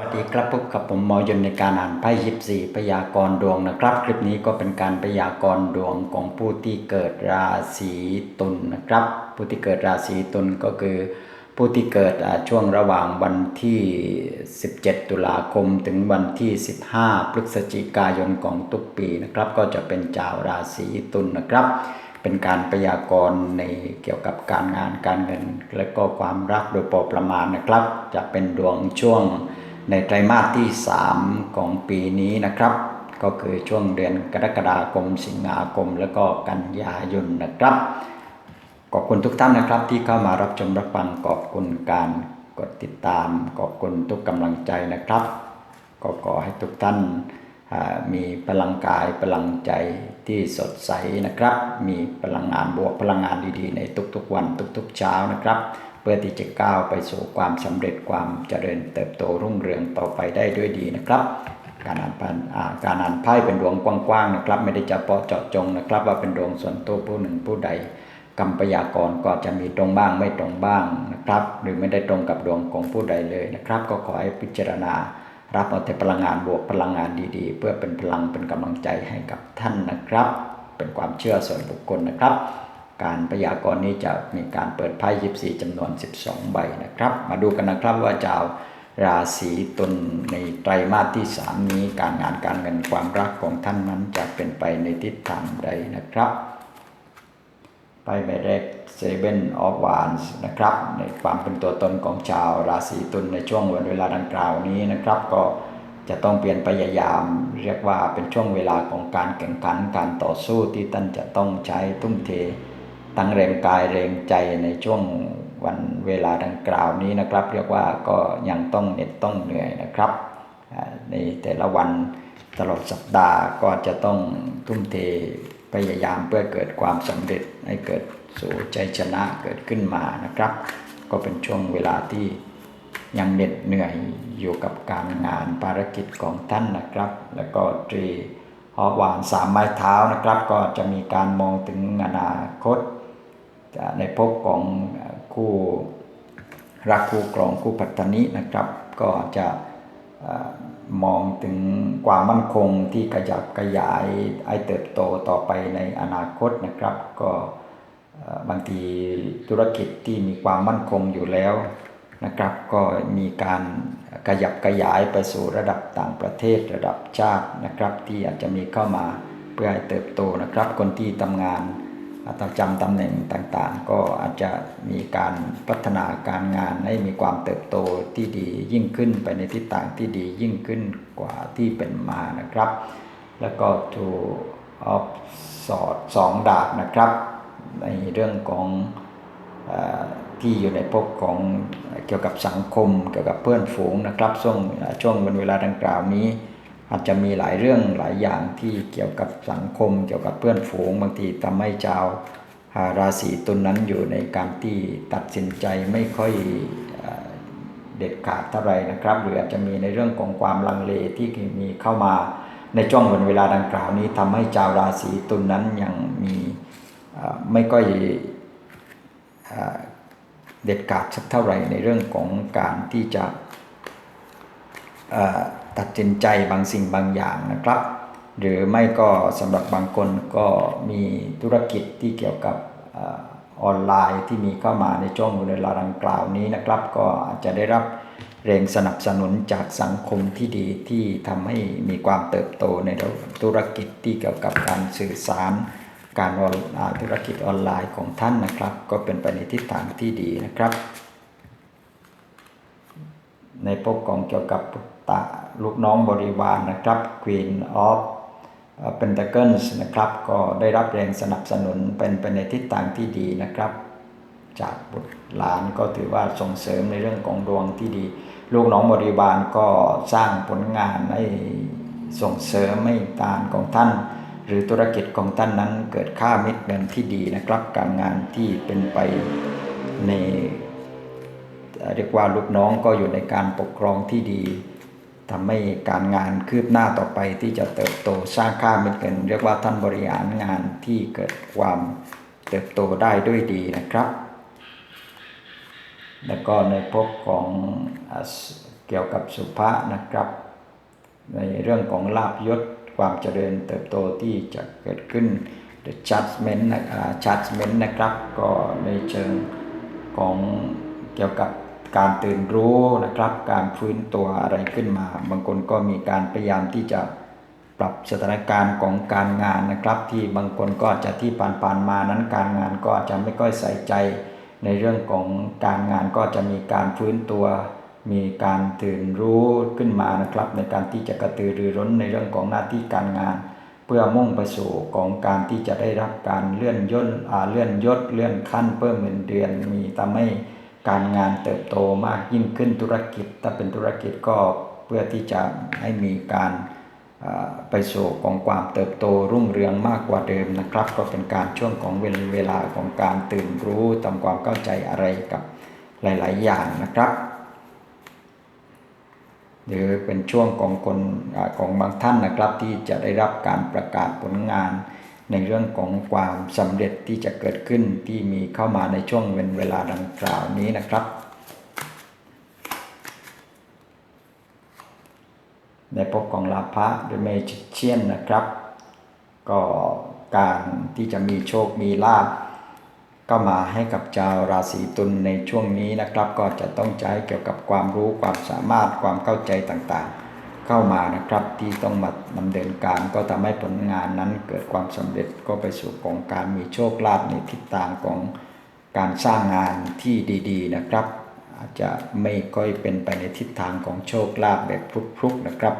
สวัสดีครับพบกับผมมอยนในการอ่านไพ่ยิบสี่พยากรณ์ดวงนะครับ คลิปนี้ก็เป็นการพยากรณ์ดวงของผู้ที่เกิดราศีตุลนะครับ ผู้ที่เกิดราศีตุลก็คือ ผู้ที่เกิดช่วงระหว่างวันที่ 17 ตุลาคมถึงวันที่ 15 พฤศจิกายนของทุกปีนะครับ ก็จะเป็นชาวราศีตุลนะครับ เป็นการพยากรณ์ในเกี่ยวกับการงานการเงิน และก็ความรักโดยพอประมาณนะครับ จะเป็นดวงช่วง ในไตรมาสที่ 3 ของปีนี้นะครับ ก็คือช่วงเดือนกรกฎาคม สิงหาคม และก็กันยายนนะครับ ขอบคุณทุกท่านนะครับ ที่เข้ามารับชมรับฟังขอบคุณการกดติดตามขอบคุณทุกกำลังใจนะครับ ก็ขอให้ทุกท่านมีพลังกายพลังใจที่สดใสนะครับ มีพลังงานบวกพลังงานดีๆ ในทุกๆวันทุกๆเช้านะครับ พื่อที่จะก้าวไปสู่ความสำเร็จความเจริญเติบโตรุ่งเรืองต่อไปได้ด้วยดีนะครับ การอ่านพันการอ่านไพ่เป็นดวงกว้างๆนะครับ ไม่ได้เฉพาะเจาะจงนะครับ ว่าเป็นดวงส่วนตัวผู้หนึ่งผู้ใดกรรมพยากรก็จะมีตรงบ้างไม่ตรงบ้างนะครับ หรือไม่ได้ตรงกับดวงของผู้ใดเลยนะครับ ก็ขอให้พิจารณารับเอาแต่พลังงานบวกพลังงานดีๆ เพื่อเป็นพลังเป็นกำลังใจให้กับท่านนะครับ เป็นความเชื่อส่วนบุคคลนะครับ การพยากรณ์นี้จะมีการเปิดไพ่ยิบสี่จำนวน 12 ใบนะครับ มาดูกันนะครับว่าชาวราศีตุลในไตรมาสที่ 3 นี้การงานการเงินความรักของท่านนั้นจะเป็นไปในทิศทางใดนะครับไปใบแรกเซเว่นออฟวานส์นะครับ ในความเป็นตัวตนของชาวราศีตุลในช่วงวันเวลาดังกล่าวนี้นะครับ ก็จะต้องเปลี่ยนพยายาม เรียกว่าเป็นช่วงเวลาของการแข่งขันการต่อสู้ที่ท่านจะต้องใช้ทุ่มเท ตั้งแรงกายแรงใจในช่วงวันเวลาดังกล่าวนี้นะครับ เรียกว่าก็ยังต้องเหน็ดต้องเหนื่อยนะครับในแต่ละวันตลอดสัปดาห์ก็จะต้องทุ่มเทพยายามเพื่อเกิดความสำเร็จให้เกิดสู่ใจชนะเกิดขึ้นมานะครับ ก็เป็นช่วงเวลาที่ยังเหน็ดเหนื่อยอยู่กับการงานภารกิจของท่านนะครับ แล้วก็ตรีฮอหวานสามไม้เท้านะครับ ก็จะมีการมองถึงอนาคต ในภพของคู่รักคู่กรองคู่ปัตตานินะครับ ก็จะมองถึงความมั่นคงที่ขยับขยายให้เติบโตต่อไปในอนาคตนะครับ ก็บางทีธุรกิจที่มีความมั่นคงอยู่แล้วนะครับ ก็มีการขยับขยายไปสู่ระดับต่างประเทศระดับชาตินะครับ ที่อาจจะมีเข้ามาเพื่อให้เติบโตนะครับ คนที่ทำงาน ประจำตำแหน่งต่างๆ ก็อาจจะมีการพัฒนาการงานให้มีความเติบโตที่ดียิ่งขึ้นไปในทิศทางที่ดียิ่งขึ้นกว่าที่เป็นมานะครับ แล้วก็ทูออฟสอดสองดาบนะครับ ในเรื่องของอที่อยู่ในภพของเกี่ยวกับสังคม เกี่ยวกับเพื่อนฝูงนะครับช่วงช่วงวันเวลาดังกล่าวนี้ อาจจะมีหลายเรื่องหลายอย่างที่เกี่ยวกับสังคม เกี่ยวกับเพื่อนฝูง บางทีทำให้ชาวอ่าราศีตุลนนั้นอยู่ในการที่ตัดสินใจไม่ค่อยเด็ดขาดเท่าไหร่นะครับ หรืออาจจะมีในเรื่องของความลังเลที่มีเข้ามาในช่วงวันเวลาดังกล่าวนี้ทำให้ชาวราศีตุลนนั้นยังมีไม่ค่อยเด็ดขาดสักเท่าไหร่ในเรื่องของการที่จะ ตัดสินใจบางสิ่งบางอย่างนะครับ หรือไม่ก็สำหรับบางคนก็มีธุรกิจที่เกี่ยวกับออนไลน์ที่มีเข้ามาในช่วงเวลาดังกล่าวนี้นะครับ ก็อาจจะได้รับแรงสนับสนุนจากสังคมที่ดีที่ทำให้มีความเติบโตในธุรกิจที่เกี่ยวกับการสื่อสาร การธุรกิจออนไลน์ของท่านนะครับ ก็เป็นไปในทิศทางที่ดีนะครับ ในพวกของเกี่ยวกับ ตะลูกน้องบริวารนนะครับ Queen of Pentacles นะครับก็ได้รับแรงสนับสนุนเป็นไปในทิศทางที่ดีนะครับ จากบุตรหลานก็ถือว่าส่งเสริมในเรื่องของดวงที่ดี ลูกน้องบริวารก็สร้างผลงานให้ส่งเสริมให้ตานของท่านหรือธุรกิจของท่านนั้นเกิดค่ามิตรเงินที่ดีนะครับ การงานที่เป็นไปในเรียกว่าลูกน้องก็อยู่ในการปกครองที่ดี ทำให้การงานคืบหน้าต่อไปที่จะเติบโตสร้างค่าเม็ดเงิน เรียกว่าท่านบริหารงานที่เกิดความเติบโตได้ด้วยดีนะครับ แล้วก็ในพบของเกี่ยวกับสุภาษนะครับ ในเรื่องของลาบยศความเจริญเติบโตที่จะเกิดขึ้น the judgment นะ judgment นะครับ ก็ในเชิงของเกี่ยวกับ การตื่นรู้นะครับ การฟื้นตัวอะไรขึ้นมา บางคนก็มีการพยายามที่จะปรับสถานการณ์ของการงานนะครับ ที่บางคนก็จะที่ผ่านๆมานั้นการงานก็จะไม่ค่อยใส่ใจ ในเรื่องของการงานก็จะมีการฟื้นตัว มีการตื่นรู้ขึ้นมานะครับ ในการที่จะกระตือรือร้นในเรื่องของหน้าที่การงาน เพื่อมุ่งไปสู่ของการที่จะได้รับการเลื่อนย่นอ่าเลื่อนยศเลื่อนขั้นเพิ่มเงินเดือนมีทำให้ การงานเติบโตมากยิ่งขึ้นธุรกิจ ถ้าเป็นธุรกิจก็เพื่อที่จะให้มีการไปสู่ของความเติบโตรุ่งเรืองมากกว่าเดิมนะครับ ก็เป็นการช่วงของเวลาของการตื่นรู้ทำความเข้าใจอะไรกับหลาย ๆ อย่างนะครับหรือเป็นช่วงของคนของบางท่านนะครับที่จะได้รับการประกาศผลงาน ในเรื่องของความสำเร็จที่จะเกิดขึ้นที่มีเข้ามาในช่วงเวลเวลาดังกล่าวนี้นะครับ ในภพของลาภะหรือเมจิเชียนนะครับ ก็การที่จะมีโชคมีลาภก็มาให้กับชาวราศีตุลในช่วงนี้นะครับ ก็จะต้องใช้เกี่ยวกับความรู้ความสามารถความเข้าใจต่างๆ เข้ามานะครับ ที่ต้องมาดำเนินการก็ทำให้ผลงานนั้นเกิดความสำเร็จก็ไปสู่ของการมีโชคลาภในทิศทางของการสร้างงานที่ดีๆนะครับ อาจจะไม่ค่อยเป็นไปในทิศทางของโชคลาภแบบพลุกๆนะครับ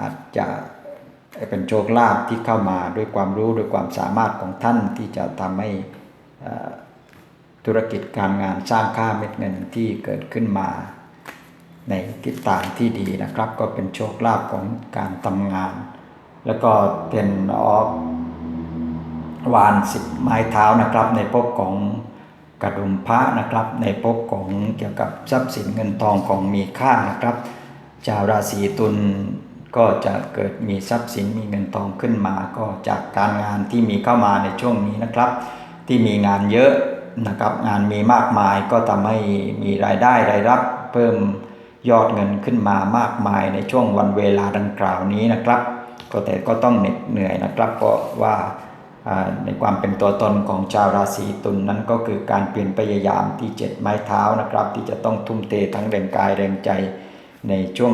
อาจจะเป็นโชคลาภที่เข้ามาด้วยความรู้ด้วยความสามารถของท่านที่จะทำให้ธุรกิจการงานสร้างค่าเม็ดเงินที่เกิดขึ้นมา ในทิศทางที่ดีนะครับ ก็เป็นโชคลาภของการทำงาน แล้วก็เป็นออฟวานสิบไม้เท้านะครับ ในภพของกระดุมพระนะครับ ในภพของเกี่ยวกับทรัพย์สินเงินทองของมีค่านะครับ ชาวราศีตุลก็จะเกิดมีทรัพย์สินมีเงินทองขึ้นมา ก็จากการงานที่มีเข้ามาในช่วงนี้นะครับ ที่มีงานเยอะนะครับ งานมีมากมายก็ทำให้มีรายได้รายรับเพิ่ม ยอดเงินขึ้นมามากมายในช่วงวันเวลาดังกล่าวนี้นะครับ ก็แต่ก็ต้องเหน็ดเหนื่อยนะครับเพราะว่าในความเป็นตัวตนของชาวราศีตุลนนั้นก็คือการเปลี่ยนพยายามที่เจ็ดไม้เท้านะครับ ที่จะต้องทุ่มเททั้งแรงกายแรงใจในช่วง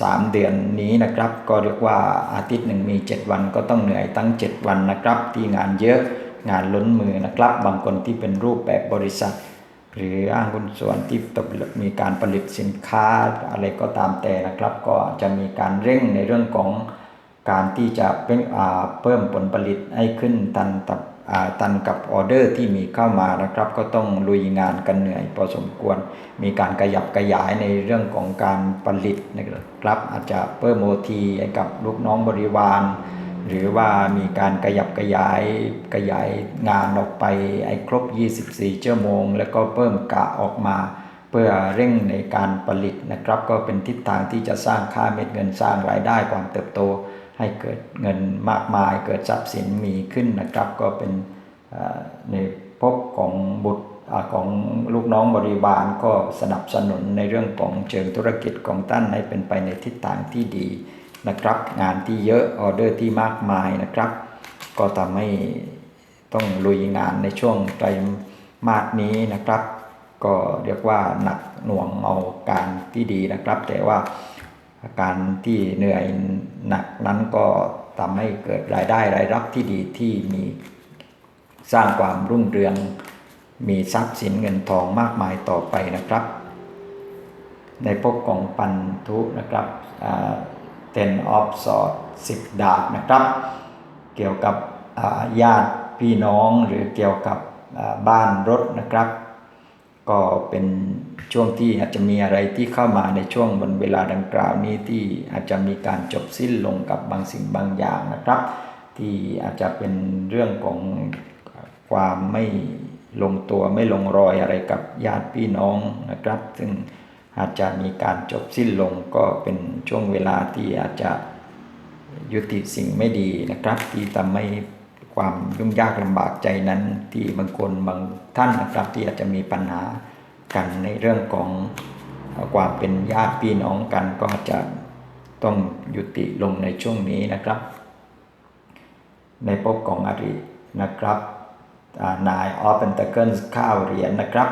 สามเดือนนี้นะครับ ก็เรียกว่าอาทิตย์หนึ่งมี 7 วันก็ต้องเหนื่อยตั้ง 7 วันนะครับ ที่งานเยอะงานล้นมือนะครับ บางคนที่เป็นรูปแบบบริษัท หรืออ้างหุ้นส่วนที่มีการผลิตสินค้าอะไรก็ตามแต่นะครับ ก็จะมีการเร่งในเรื่องของการที่จะเพิ่มผลผลิตให้ขึ้นทันตับตันกับออเดอร์ที่มีเข้ามานะครับ ก็ต้องลุยงานกันเหนื่อยพอสมควร มีการขยับขยายในเรื่องของการผลิตนะครับ อาจจะเพิ่มโอทีให้กับลูกน้องบริวาร หรือว่ามีการขยับขยายขยายงานออกไปให้ครบ 24 ชั่วโมง แล้วก็เพิ่มกะออกมา เพื่อเร่งในการผลิตนะครับ ก็เป็นทิศทางที่จะสร้างค่าเม็ดเงินสร้างรายได้ความเติบโต ให้เกิดเงินมากมาย เกิดทรัพย์สินมีขึ้นนะครับ ก็เป็นในภพของบุตรของลูกน้องบริวารก็สนับสนุนในเรื่องของเชิงธุรกิจของท่านให้เป็นไปในทิศทางที่ดี นะครับ งานที่เยอะออเดอร์ที่มากมายนะครับ ก็ทำให้ต้องลุยงานในช่วงไตรมาสนี้นะครับ ก็เรียกว่าหนักหน่วงเอาการที่ดีนะครับ แต่ว่าการที่เหนื่อยหนักนั้นก็ทำให้เกิดรายได้รายรับที่ดีที่มีสร้างความรุ่งเรือง มีทรัพย์สินเงินทองมากมายต่อไปนะครับ ในภพของปันทุนะครับ เทนออฟสอดสิบดาบนะครับ เกี่ยวกับญาติพี่น้องหรือเกี่ยวกับบ้านรถนะครับ ก็เป็นช่วงที่อาจจะมีอะไรที่เข้ามาในช่วงวันเวลาดังกล่าวนี้ที่อาจจะมีการจบสิ้นลงกับบางสิ่งบางอย่างนะครับ ที่อาจจะเป็นเรื่องของความไม่ลงตัวไม่ลงรอยอะไรกับญาติพี่น้องนะครับ ซึ่ง อาจจะมีการจบสิ้นลงก็เป็นช่วงเวลาที่อาจจะยุติสิ่งไม่ดีนะครับ ที่ทำให้ความยุ่งยากลำบากใจนั้น ที่บางคนบางท่านนะครับที่อาจจะมีปัญหากันในเรื่องของความเป็นญาติพี่น้องกันก็จะต้องยุติลงในช่วงนี้นะครับ ในภพของอรินะครับนายออฟเป็นตะเกิลข้าวเหรียญนะครับ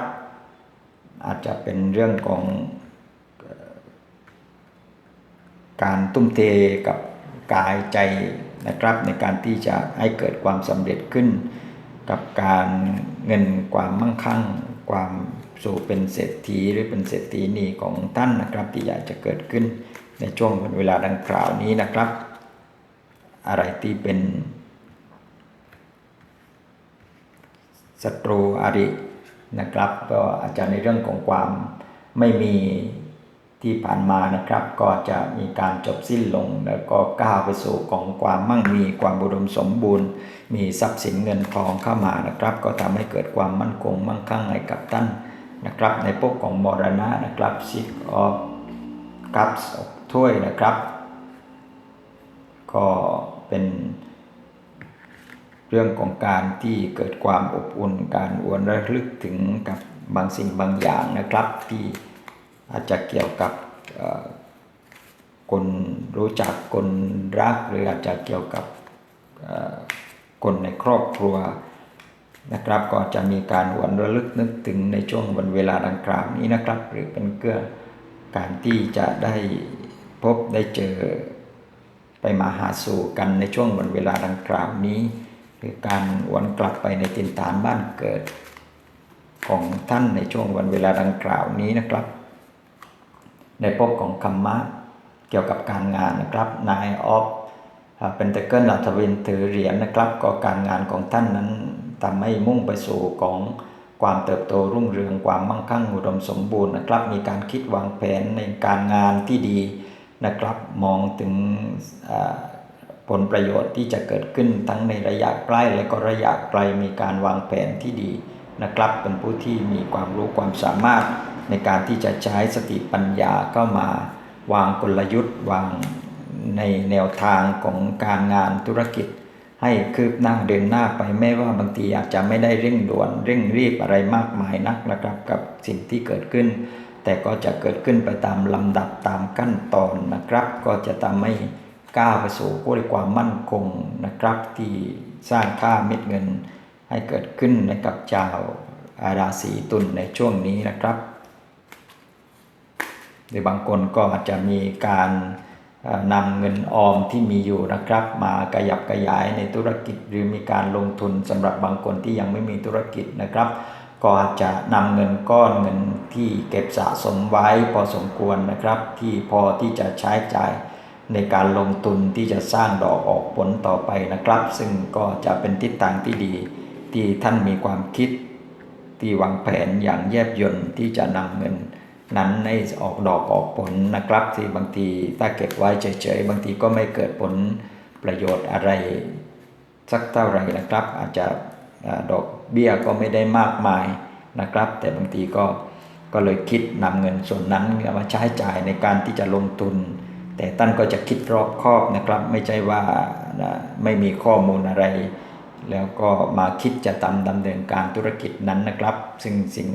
อาจจะเป็นเรื่องของการตุ้มเทกับกายใจนะครับในการที่จะให้เกิดความสำเร็จขึ้น กับการเงินความมั่งคั่ง ความสู่เป็นเศรษฐีหรือเป็นเศรษฐีนีของท่านนะครับที่อยากจะเกิดขึ้นในช่วงเวลาดังกล่าวนี้นะครับ อะไรที่เป็นศัตรูอริ นะครับ ก็อาจจะในเรื่องของความไม่มีที่ผ่านมานะครับ ก็จะมีการจบสิ้นลง แล้วก็ก้าวไปสู่ของความมั่งมีความบุดมสมบูรณ์ มีทรัพย์สินเงินทองเข้ามานะครับ ก็ทำให้เกิดความมั่นคงมั่งคั่งให้กับท่านนะครับ ในพวกของมรณะนะครับซิกออฟกัปส์ถ้วยนะครับ ก็เป็น รื่องของการที่เกิดความอบอุ่นการอวนระลึกถึงกับบางสิ่งบางอย่างนะครับ ที่อาจจะเกี่ยวกับคนรู้จักคนรักหรืออาจจะเกี่ยวกับคนในครอบครัวนะครับ ก็จะมีการหวนระลึกนึกถึงในช่วงวันเวลาดังกล่าวนี้นะครับ หรือเป็นเกื้อการที่จะได้พบได้เจอไปมาหาสู่กันในช่วงวันเวลาดังกล่าวนี้ คือการวนกลับไปในตินฐานบ้านเกิดของท่านในช่วงวันเวลาดังกล่าวนี้นะครับ ในพบของคัมมะเกี่ยวกับการงานนะครับนายออฟเป็นตะเกิลอัธวินถือเหรียญนะครับ ก็การงานของท่านนั้นทำให้มุ่งไปสู่ของความเติบโตรุ่งเรืองความมั่งคั่งอุดมสมบูรณ์นะครับ มีการคิดวางแผนในการงานที่ดีนะครับ มองถึง ผลประโยชน์ที่จะเกิดขึ้นทั้งในระยะใกล้และก็ระยะไกลมีการวางแผนที่ดีนะครับ เป็นผู้ที่มีความรู้ความสามารถในการที่จะใช้สติปัญญาเข้ามาวางกลยุทธ์วางในแนวทางของการงานธุรกิจ ให้คืบหน้าเดินหน้าไปแม้ว่าบางทีอาจจะไม่ได้เร่งด่วน เร่งรีบอะไรมากมายนักนะครับกับสิ่งที่เกิดขึ้น แต่ก็จะเกิดขึ้นไปตามลำดับตามขั้นตอนนะครับ ก็จะทำให้ ก้าวไปสู่ด้วยความมั่นคงนะครับ ที่สร้างค่าเม็ดเงินให้เกิดขึ้นในกับเจ้าอาราศีตุลในช่วงนี้นะครับหรือบางคนก็อาจจะมีการนำเงินออมที่มีอยู่นะครับ มากระยับกระยายในธุรกิจหรือมีการลงทุนสำหรับบางคนที่ยังไม่มีธุรกิจนะครับ ก็อาจจะนำเงินก้อนเงินที่เก็บสะสมไว้พอสมควรนะครับ ที่พอที่จะใช้จ่าย ในการลงทุนที่จะสร้างดอกออกผลต่อไปนะครับ ซึ่งก็จะเป็นทิศทางที่ดีที่ท่านมีความคิด ที่วางแผนอย่างแยบยลที่จะนำเงินนั้นให้ออกดอกออกผลนะครับ ที่บางทีถ้าเก็บไว้เฉยๆบางทีก็ไม่เกิดผลประโยชน์อะไร สักเท่าไหร่นะครับ อาจจะดอกเบี้ยก็ไม่ได้มากมายนะครับ แต่บางทีก็ก็เลยคิดนำเงินส่วนนั้นมาใช้จ่ายในการที่จะลงทุน แต่ท่านก็จะคิดรอบคอบนะครับ ไม่ใช่ว่านะไม่มีข้อมูลอะไร แล้วก็มาคิดจะทำดำเนินการธุรกิจนั้นนะครับ ซึ่งสิ่ง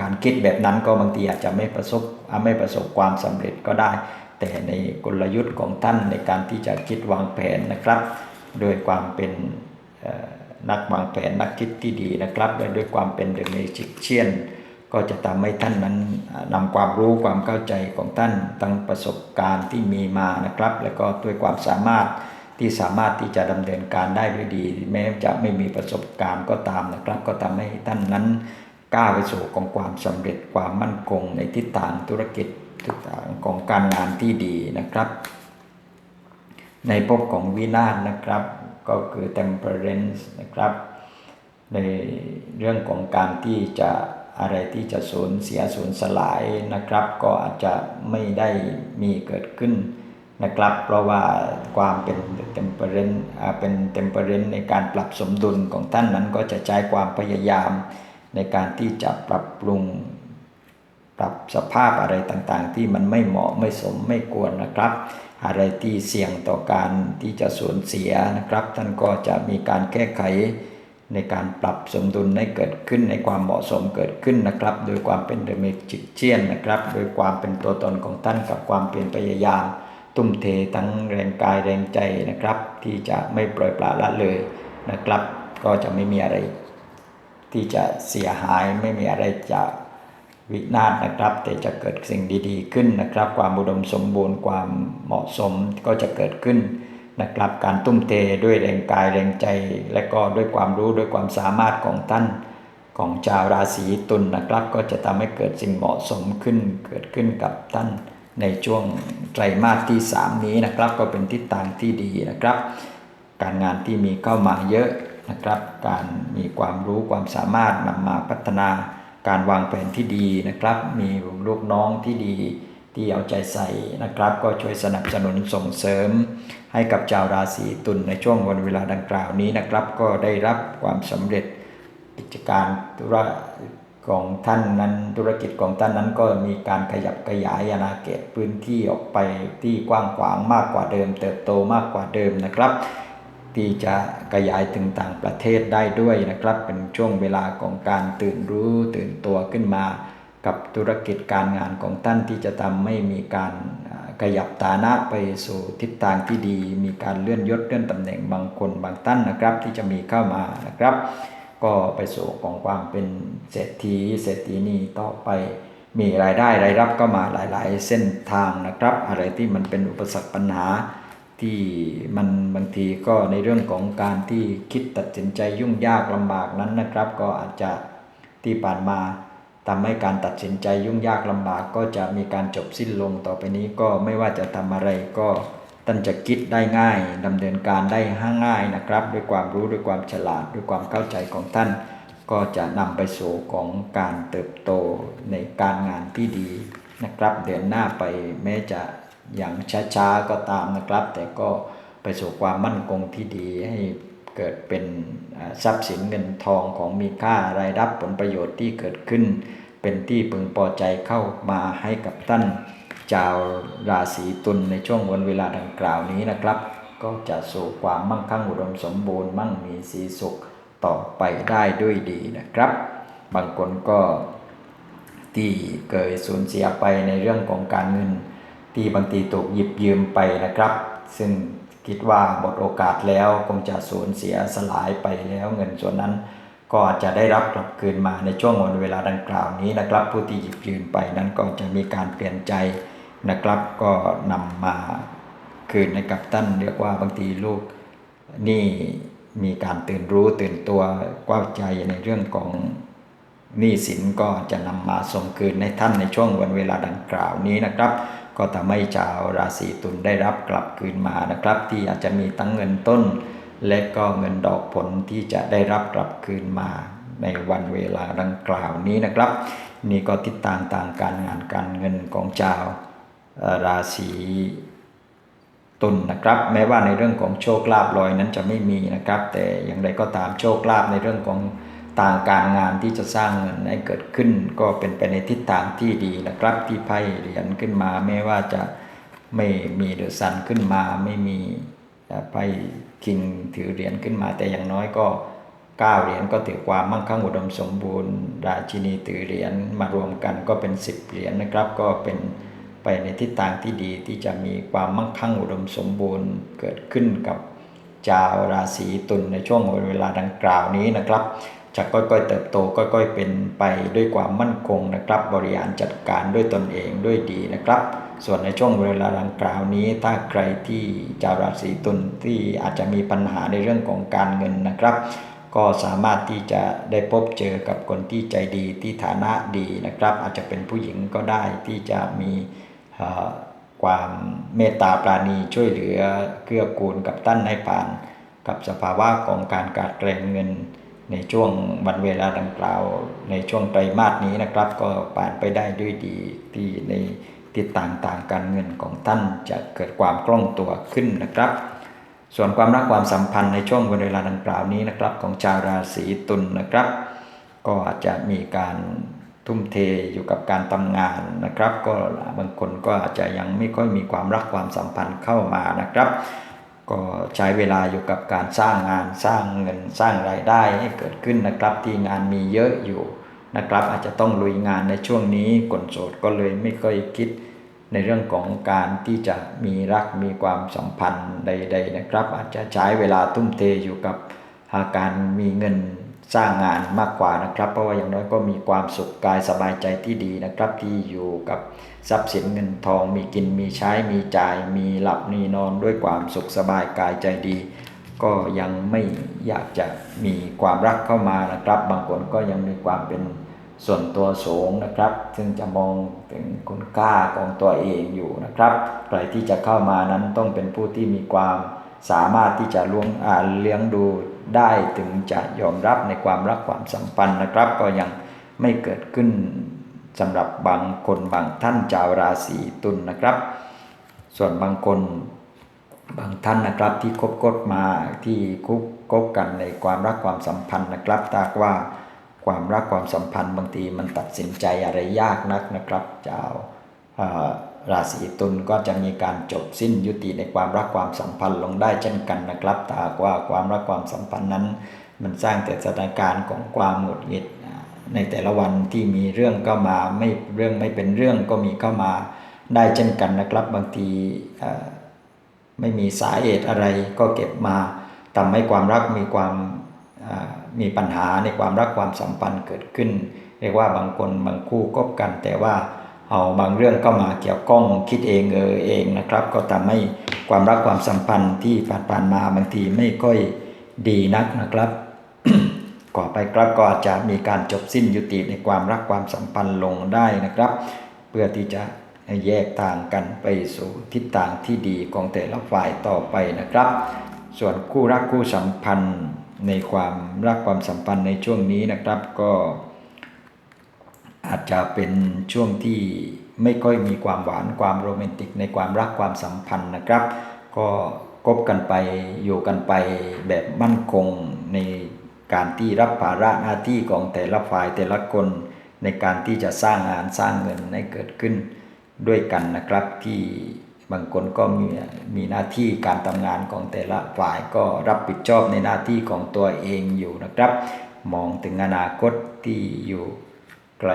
การคิดแบบนั้นก็บางทีอาจจะไม่ประสบอ่าไม่ประสบความสำเร็จก็ได้ แต่ในกลยุทธ์ของท่านในการที่จะคิดวางแผนนะครับ โดยความเป็นนักวางแผนนักคิดที่ดีนะครับ และด้วยความเป็นเดเมจิกเชียน ก็จะทำให้ท่านนั้นนำความรู้ความเข้าใจของท่านตั้งประสบการณ์ที่มีมานะครับ แล้วก็ด้วยความสามารถที่สามารถที่จะดำเนินการได้ด้วยดี แม้จะไม่มีประสบการณ์ก็ตามนะครับ ก็ทำให้ท่านนั้นก้าวไปสู่ของความสำเร็จความมั่นคงในทิศทางธุรกิจทิศทางของการงานที่ดีนะครับ ในภพของวินาศนะครับ ก็คือ temperance นะครับ ในเรื่องของการที่จะ อะไรที่จะสูญเสียสูญสลายนะครับ ก็อาจจะไม่ได้มีเกิดขึ้นนะครับ เพราะว่าความเป็น temperance อ่าเป็น temperance ในการปรับสมดุลของท่านนั้นก็จะใช้ความพยายามในการที่จะปรับปรุงปรับสภาพอะไรต่างๆ ที่มันไม่เหมาะไม่สมไม่ควรนะครับ อะไรที่เสี่ยงต่อการที่จะสูญเสียนะครับ ท่านก็จะมีการแก้ไข ในการปรับสมดุลให้เกิดขึ้นในความเหมาะสมเกิดขึ้นนะครับ โดยความเป็นเดเมจิกเชียนนะครับ โดยความเป็นตัวตนของท่านกับความเปลี่ยนพยายามทุ่มเททั้งแรงกายแรงใจนะครับ ที่จะไม่ปล่อยปละละเลยนะครับ ก็จะไม่มีอะไร ที่จะเสียหายไม่มีอะไรจะวินาศนะครับ แต่จะเกิดสิ่งดีๆ ขึ้นนะครับ ความอุดมสมบูรณ์ความเหมาะสมก็จะเกิดขึ้น นะครับการตุ้มเทด้วยแรงกายแรงใจ และก็ด้วยความรู้ด้วยความสามารถของท่านของชาวราศีตุลนนะครับ ก็จะทำให้เกิดสิ่งเหมาะสมขึ้นเกิดขึ้นกับท่านในช่วงไตรมาสที่ 3 นี้นะครับ ก็เป็นทิศทางที่ดีนะครับ การงานที่มีเข้ามาเยอะนะครับ การมีความรู้ความสามารถนำมาพัฒนาการวางแผนที่ดีนะครับ มีลูกน้องที่ดี ที่เอาใจใส่นะครับ ก็ช่วยสนับสนุนส่งเสริม ให้กับชาวราศีตุลในช่วงวันเวลาดังกล่าวนี้นะครับ ก็ได้รับความสำเร็จกิจการธุรของท่านนั้นธุรกิจของท่านนั้นก็มีการขยับขยายอาณาเขตพื้นที่ออกไปที่กว้างขวางมากกว่าเดิม เติบโตมากกว่าเดิมนะครับ ที่จะขยายถึงต่างประเทศได้ด้วยนะครับ เป็นช่วงเวลาของการตื่นรู้ตื่นตัวขึ้นมา กับธุรกิจการงานของท่านที่จะทำให้มีการขยับฐานะไปสู่ทิศทางที่ดี มีการเลื่อนยศเลื่อนตำแหน่งบางคนบางท่านนะครับ ที่จะมีเข้ามานะครับ ก็ไปสู่ของความเป็นเศรษฐีเศรษฐีนีต่อไปมีรายได้รายรับก็มาหลาย ๆ เส้นทางนะครับ อะไรที่มันเป็นอุปสรรคปัญหาที่มันบางทีก็ในเรื่องของการที่คิดตัดสินใจยุ่งยากลำบากนั้นนะครับ ก็อาจจะที่ผ่านมา ทำให้การตัดสินใจยุ่งยากลำบากก็จะมีการจบสิ้นลงต่อไปนี้ก็ไม่ว่าจะทำอะไรก็ท่านจะคิดได้ง่ายดำเนินการได้ง่ายนะครับ ด้วยความรู้ด้วยความฉลาดด้วยความเข้าใจของท่าน ก็จะนำไปสู่ของการเติบโตในการงานที่ดีนะครับ เดินหน้าไปแม้จะอย่างช้าๆก็ตามนะครับ แต่ก็ไปสู่ความมั่นคงที่ดีให้เกิดเป็นทรัพย์สินเงินทองของมีค่ารายรับผลประโยชน์ที่เกิดขึ้น เป็นที่พึงพอใจเข้ามาให้กับท่านชาวราศีตุลในช่วงวันเวลาดังกล่าวนี้นะครับ ก็จะสู่ความมั่งคั่งอุดมสมบูรณ์มั่งมีสีสุขต่อไปได้ด้วยดีนะครับ บางคนก็ที่เกิดสูญเสียไปในเรื่องของการเงิน ที่บางทีถูกหยิบยืมไปนะครับ ซึ่งคิดว่าหมดโอกาสแล้วคงจะสูญเสียสลายไปแล้วเงินส่วนนั้น ก็อาจจะได้รับกลับคืนมาในช่วงวันเวลาดังกล่าวนี้นะครับ ผู้ที่หยิบยืมไปนั้นก็จะมีการเปลี่ยนใจนะครับ ก็นำมาคืนให้กับท่านเรียกว่าบางทีลูกนี่มีการตื่นรู้ตื่นตัวกว้าใจในเรื่องของหนี้สินก็จะนำมาส่งคืนในท่านในช่วงวันเวลาดังกล่าวนี้นะครับ ก็ทำให้ชาวราศีตุลได้รับกลับคืนมานะครับ ที่อาจจะมีทั้งเงินต้น และก็เงินดอกผลที่จะได้รับกลับคืนมาในวันเวลาดังกล่าวนี้นะครับ นี่ก็ติดตามต่างการงานการเงินของชาวราศีตุลนนะครับ แม้ว่าในเรื่องของโชคลาภลอยนั้นจะไม่มีนะครับ แต่อย่างไรก็ตามโชคลาภในเรื่องของต่างการงานที่จะสร้างเงินให้เกิดขึ้น ก็เป็นไปในทิศทางที่ดีนะครับที่ไพ่เหรียญขึ้นมาแม้ว่าจะไม่มีเดือะซันขึ้นมาไม่มี ไพ่คิงถือเหรียญขึ้นมาแต่อย่างน้อยก็เก้าเหรียญก็ถือความมั่งคั่งอุดมสมบูรณ์ ราชินีถือเหรียญมารวมกันก็เป็นสิบเหรียญนะครับ ก็เป็นไปในทิศทางที่ดีที่จะมีความมั่งคั่งอุดมสมบูรณ์เกิดขึ้นกับชาวราศีตุลในช่วงเวลาดังกล่าวนี้นะครับจะค่อยๆเติบโตค่อยๆเป็นไปด้วยความมั่นคงนะครับ บริหารจัดการด้วยตนเองด้วยดีนะครับ ส่วนในช่วงเวลาดังกล่าวนี้ ถ้าใครที่ชาวราศีตุลที่อาจจะมีปัญหาในเรื่องของการเงินนะครับ ก็สามารถที่จะได้พบเจอกับคนที่ใจดีที่ฐานะดีนะครับ อาจจะเป็นผู้หญิงก็ได้ที่จะมีความเมตตาปราณีช่วยเหลือเกื้อกูลกับท่านให้ผ่าน กับสภาวะของการการแกล้งเงินในช่วงวันเวลาดังกล่าว ในช่วงไตรมาสนี้นะครับ ก็ผ่านไปได้ด้วยดีที่ใน ทิศต่างๆการเงินของท่านจะเกิดความคล่องตัวขึ้นนะครับ ส่วนความรักความสัมพันธ์ในช่วงวันเวลาดังกล่าวนี้นะครับ ของชาวราศีตุลนนะครับ ก็อาจจะมีการทุ่มเทอยู่กับการทำงานนะครับ ก็บางคนก็อาจจะยังไม่ค่อยมีความรักความสัมพันธ์เข้ามานะครับ ก็ใช้เวลาอยู่กับการสร้างงานสร้างเงินสร้างรายได้ให้เกิดขึ้นนะครับ ที่งานมีเยอะอยู่ นะครับ อาจจะต้องลุยงานในช่วงนี้คนโสดก็เลยไม่ค่อยคิดในเรื่องของการที่จะมีรักมีความสัมพันธ์ใด ๆนะครับ อาจจะใช้เวลาทุ่มเทอยู่กับาการมีเงินสร้างงานมากกว่านะครับ เพราะว่าอย่างน้อยก็มีความสุขกายสบายใจที่ดีนะครับ ที่อยู่กับทรัพย์สินเงินทอง มีกินมีใช้มีจ่าย มีหลับมีนอนด้วยความสุขสบายกายใจดี ก็ยังไม่อยากจะมีความรักเข้ามานะครับ บางคนก็ยังมีความเป็น ส่วนตัวสูงนะครับ ซึ่งจะมองถึงคุณค่าของตัวเองอยู่นะครับ ใครที่จะเข้ามานั้นต้องเป็นผู้ที่มีความสามารถที่จะล้วงอ่าเลี้ยงดูได้ถึงจะยอมรับในความรักความสัมพันธ์นะครับ ก็ยังไม่เกิดขึ้นสำหรับบางคนบางท่านชาวราศีตุลนนะครับ ส่วนบางคนบางท่านนะครับที่คบกดมาที่คุกคบกันในความรักความสัมพันธ์นะครับตากว่า ความรักความสัมพันธ์บางทีมันตัดสินใจอะไรยากนักนะครับชาราศีตุลก็จะมีการจบสิ้นยุติในความรักความสัมพันธ์ลงได้เช่นกันนะครับแตากว่าความรักความสัมพันธ์นั้น มันสร้างแต่สถานการณ์ของความหงุดหงิดในแต่ละวันที่มีเรื่องก็มาไม่เรื่องไม่เป็นเรื่องก็มีเข้ามาได้เช่นกันนะครับ บางทีไม่มีสาเหตุอะไรก็เก็บมาทำให้ความรักมีความ มีปัญหาในความรักความสัมพันธ์เกิดขึ้น เรียกว่าบางคนบางคู่คบกัน แต่ว่าเอาบางเรื่องก็มาเกี่ยวข้องคิดเองเออเองนะครับ ก็ทำให้ความรักความสัมพันธ์ที่ผ่านมาบางทีไม่ค่อยดีนักนะครับก่อไปครับก็อาจจะมีการจบสิ้นยุติในความรักความสัมพันธ์ลงได้นะครับ เพื่อที่จะแยกต่างกันไปสู่ทิศทางที่ดีของแต่ละฝ่ายต่อไปนะครับ ส่วนคู่รักคู่สัมพันธ์ ในความรักความสัมพันธ์ในช่วงนี้นะครับ ก็อาจจะเป็นช่วงที่ไม่ค่อยมีความหวานความโรแมนติกในความรักความสัมพันธ์นะครับ ก็คบกันไปอยู่กันไปแบบมั่นคงในการที่รับภาระหน้าที่ของแต่ละฝ่ายแต่ละคนในการที่จะสร้างงานสร้างเงินให้เกิดขึ้นด้วยกันนะครับที่ บางคนก็มีมีหน้าที่การทำงานของแต่ละฝ่ายก็รับผิดชอบในหน้าที่ของตัวเองอยู่นะครับ มองถึงอนาคตที่อยู่ไกล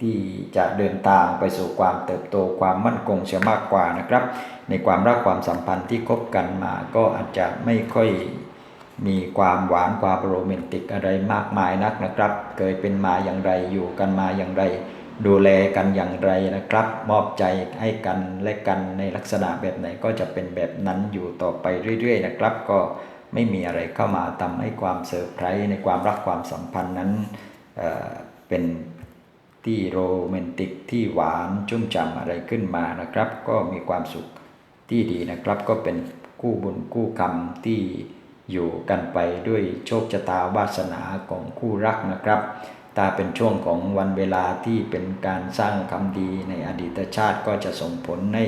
ที่จะเดินทางไปสู่ความเติบโตความมั่นคงเสียมากกว่านะครับ ในความรักความสัมพันธ์ที่คบกันมาก็อาจจะไม่ค่อยมีความหวานความโรแมนติกอะไรมากมายนักนะครับ เคยเป็นมาอย่างไรอยู่กันมาอย่างไร ดูแลกันอย่างไรนะครับ มอบใจให้กันและกันในลักษณะแบบไหนก็จะเป็นแบบนั้นอยู่ต่อไปเรื่อยๆนะครับ ก็ไม่มีอะไรเข้ามาทำให้ความเซอร์ไพรส์ในความรักความสัมพันธ์นั้นเเป็นที่โรแมนติกที่หวานชุ่มฉ่ำอะไรขึ้นมานะครับ ก็มีความสุขที่ดีนะครับ ก็เป็นคู่บุญคู่กรรมที่อยู่กันไปด้วยโชคชะตาวาสนาของคู่รักนะครับ ถ้าเป็นช่วงของวันเวลาที่เป็นการสร้างคำดีในอดีตชาติก็จะส่งผลใน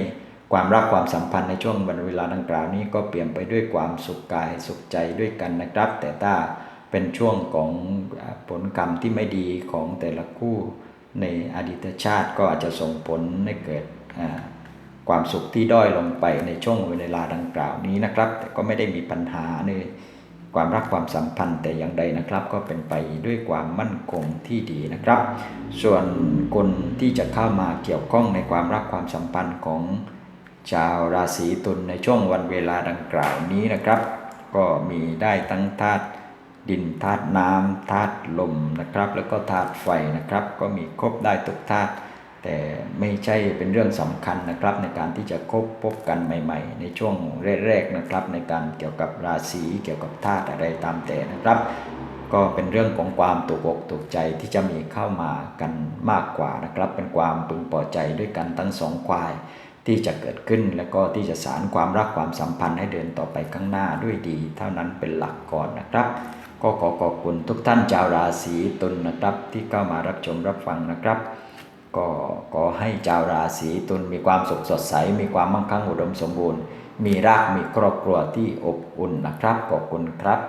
ความรักความสัมพันธ์ในช่วงวันเวลาดังกล่าวนี้ก็เปลี่ยนไปด้วยความสุขกายสุขใจด้วยกันนะครับ แต่ถ้าเป็นช่วงของผลกรรมที่ไม่ดีของแต่ละคู่ในอดีตชาติก็อาจจะส่งผลให้เกิดความสุขที่ด้อยลงไปในช่วงเวลาดังกล่าวนี้นะครับ แต่ก็ไม่ได้มีปัญหาใน ความรักความสัมพันธ์แต่อย่างใดนะครับ ก็เป็นไปด้วยความมั่นคงที่ดีนะครับ ส่วนคนที่จะเข้ามาเกี่ยวข้องในความรักความสัมพันธ์ของชาวราศีตุลในช่วงวันเวลาดังกล่าวนี้นะครับ ก็มีได้ทั้งธาตุดินธาตุน้ำธาตุลมนะครับ แล้วก็ธาตุไฟนะครับ ก็มีครบได้ทุกธาตุ แต่ไม่ใช่เป็นเรื่องสำคัญนะครับ ในการที่จะคบพบกันใหม่ ๆ ในช่วงแรกๆนะครับ ในการเกี่ยวกับราศีเกี่ยวกับธาตุอะไรตามแต่นะครับ ก็เป็นเรื่องของความถูกอกถูกใจที่จะมีเข้ามากันมากกว่านะครับ เป็นความพึงพอใจด้วยกันทั้งสองควายที่จะเกิดขึ้นและก็ที่จะสารความรักความสัมพันธ์ให้เดินต่อไปข้างหน้าด้วยดี เท่านั้นเป็นหลักก่อนนะครับ ก็ขอขอบคุณทุกท่านชาวราศีตุลนนะครับ ที่เข้ามารับชมรับฟังนะครับ ก็ขอให้ชาวราศีตุลมีความสุขสดใส มีความมั่งคั่งอุดมสมบูรณ์ มีรากมีครอบครัวที่อบอุ่นนะครับขอบคุณครับ